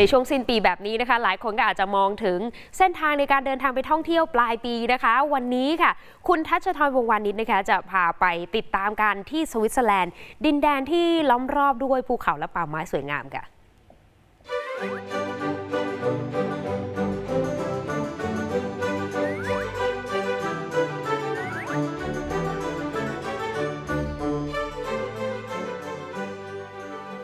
ในช่วงสิ้นปีแบบนี้นะคะ หลายคนก็อาจจะมองถึงเส้นทางในการเดินทางไปท่องเที่ยวปลายปีนะคะ วันนี้ค่ะ คุณทัชทรวงวานิชนะคะ จะพาไปติดตามการที่สวิตเซอร์แลนด์ ดินแดนที่ล้อมรอบด้วยภูเขาและป่าไม้สวยงามค่ะ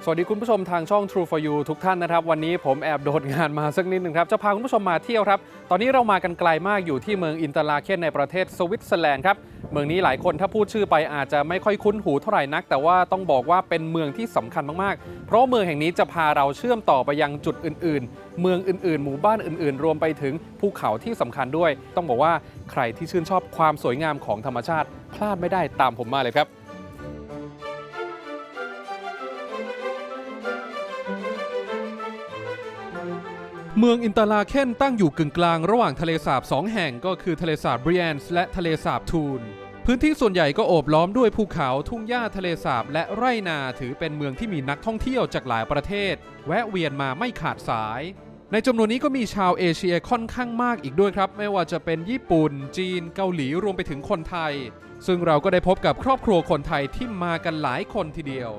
สวัสดีคุณผู้ชมทางช่อง True for You ทุกท่านนะครับ วันนี้ผมแอบโดดงานมาสักนิดหนึ่งครับจะพาคุณผู้ชมมาเที่ยวครับ ตอนนี้เรามากันไกลมากอยู่ที่เมืองอินเตอร์ลาเคนในประเทศสวิตเซอร์แลนด์ครับเมืองนี้หลายคนถ้าพูดชื่อไปอาจจะไม่ค่อยคุ้นหูเท่าไหร่นัก แต่ว่าต้องบอกว่าเป็นเมืองที่สำคัญมากๆ เพราะเมืองแห่งนี้จะพาเราเชื่อมต่อไปยังจุดอื่น ๆ เมืองอื่น ๆ หมู่บ้านอื่น ๆ รวมไปถึงภูเขาที่สำคัญด้วย ต้องบอกว่าใครที่ชื่นชอบความสวยงามของธรรมชาติพลาดไม่ได้ตามผมมาเลยครับ เมืองอินตอร์ลาเคนตั้งอยู่กึ่งกลางระหว่างทะเลสาบสองแห่งก็คือทะเลสาบเบรียนส์และทะเลสาบทูน พื้นที่ส่วนใหญ่ก็โอบล้อมด้วยภูเขาทุ่งหญ้าทะเลสาบและไร่นาถือเป็นเมืองที่มีนักท่องเที่ยวจากหลายประเทศ แวะเวียนมาไม่ขาดสาย ในจำนวนนี้ก็มีชาวเอเชียค่อนข้างมากอีกด้วยครับ ไม่ว่าจะเป็นญี่ปุ่น จีน เกาหลีรวมไปถึงคนไทย ซึ่งเราก็ได้พบกับครอบครัวคนไทยที่มากันหลายคนทีเดียว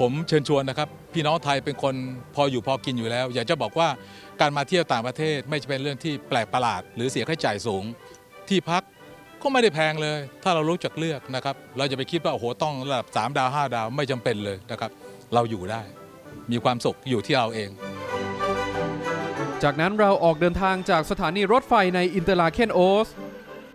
ผมเชิญชวนนะครับ พี่น้องไทยเป็นคนพออยู่พอกินอยู่แล้ว อยากจะบอกว่าการมาเที่ยวต่างประเทศไม่จะเป็นเรื่องที่แปลกประหลาด หรือเสียค่าใช้จ่ายสูง ที่พักก็ไม่ได้แพงเลย ถ้าเรารู้จักเลือกนะครับ เราจะไปคิดว่าโอ้โหต้องระดับ3ดาว 5 ดาวไม่จำเป็นเลยนะครับ เราอยู่ได้ มีความสุขอยู่ที่เราเอง จากนั้นเราออกเดินทางจากสถานีรถไฟในอินเตอร์ลาเคนโอส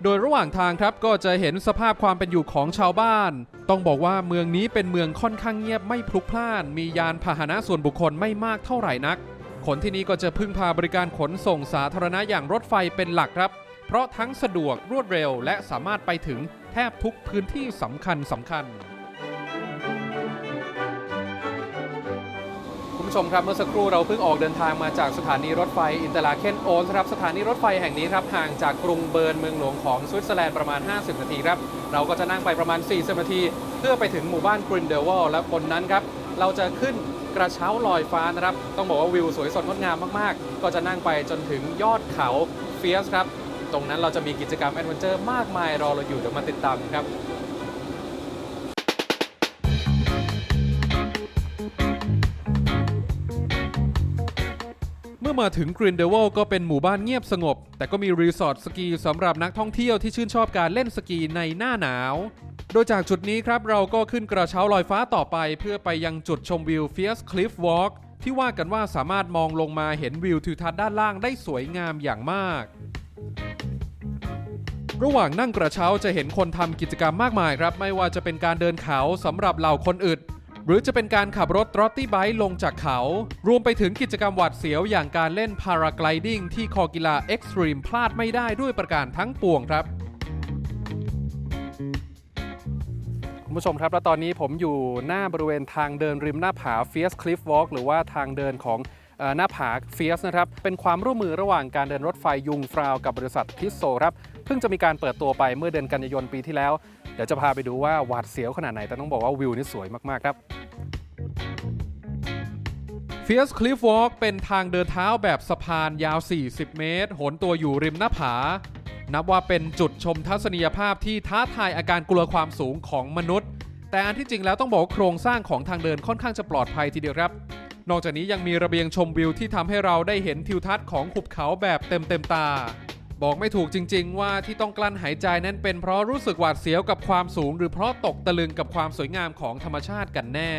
โดยระหว่างทางครับก็จะเห็นสภาพความเป็นอยู่ของชาวบ้าน ต้องบอกว่าเมืองนี้เป็นเมืองค่อนข้างเงียบไม่พลุกพล่าน มียานพาหนะส่วนบุคคลไม่มากเท่าไหร่นัก คนที่นี่ก็จะพึ่งพาบริการขนส่งสาธารณะอย่างรถไฟเป็นหลักครับ เพราะทั้งสะดวกรวดเร็วและสามารถไปถึงแทบทุกพื้นที่สำคัญสำคัญ ผู้ชมครับเมื่อสักครู่เราเพิ่งออกเดินทางมาจากสถานีรถไฟอินเตอร์ลาเคนโอสครับสถานีรถไฟแห่งนี้ครับห่างจากกรุงเบิร์นเมืองหลวงของสวิตเซอร์แลนด์ประมาณ 50 นาทีครับเราก็จะนั่งไปประมาณ 40 นาที เพื่อไปถึงหมู่บ้านกรินเดลวอลและบนนั้นครับเราจะขึ้นกระเช้าลอยฟ้านะครับ ต้องบอกว่าวิวสวยสดงดงามมากๆ ก็จะนั่งไปจนถึงยอดเขาเฟียสครับ ตรงนั้นเราจะมีกิจกรรมแอดเวนเจอร์มากมายรอเราอยู่เดี๋ยวมาติดตามครับ อมาถึงกรินเดวลก็เป็นหมู่บ้านเงียบสงบ แต่ก็มีรีสอร์ทสกีสำหรับนักท่องเที่ยวที่ชื่นชอบการเล่นสกีในหน้าหนาว โดยจากจุดนี้ครับเราก็ขึ้นกระเช้าลอยฟ้าต่อไป เพื่อไปยังจุดชมวิว Fierce Cliff Walk ที่ว่ากันว่าสามารถมองลงมาเห็นวิวทิวทัศน์ด้านล่างได้สวยงามอย่างมาก ระหว่างนั่งกระเช้าจะเห็นคนทำกิจกรรมมากมายครับ ไม่ว่าจะเป็นการเดินเขาสำหรับเหล่าคนอึด หรือจะเป็นการขับรถทรอตตี้ไบค์ลงจากเขา รวมไปถึงกิจกรรมหวัดเสียวอย่างการเล่นพาราไกลดิ้งที่คอกีฬาเอ็กซ์ตรีมพลาดไม่ได้ด้วยประการทั้งปวงครับคุณผู้ชมครับ และตอนนี้ผมอยู่หน้าบริเวณทางเดินริมหน้าผา Fierce Cliff Walk หรือว่าทางเดินของหน้าผา Fierce นะครับ เป็นความร่วมมือระหว่างการเดินรถไฟยุงฟราวกับบริษัททิสโซครับ เพิ่งจะมีการเปิดตัวไปเมื่อเดือนกันยายนปีที่แล้ว เดี๋ยวจะพาไปดูว่าหวาดเสียวขนาดไหน แต่ต้องบอกว่าวิวนี่สวยมากๆครับ Fierce Cliff Walk เป็นทางเดินเท้าแบบสะพานยาว 40 เมตรโหนตัวอยู่ริมหน้าผา นับว่าเป็นจุดชมทัศนียภาพที่ท้าทายอาการกลัวความสูงของมนุษย์ แต่อันที่จริงแล้วต้องบอกว่าโครงสร้างของทางเดินค่อนข้างจะปลอดภัยทีเดียวครับ นอกจากนี้ยังมีระเบียงชมวิวที่ทำให้เราได้เห็นทิวทัศน์ของหุบเขาแบบเต็มเต็มตา บอกไม่ถูกจริง ๆ ว่าที่ต้องกลั้นหายใจนั้นเป็นเพราะรู้สึกหวาดเสียวกับความสูง หรือเพราะตกตะลึงกับความสวยงามของธรรมชาติกันแน่